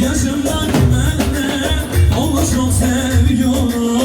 yaşımdan kime ne Onu çok seviyorum.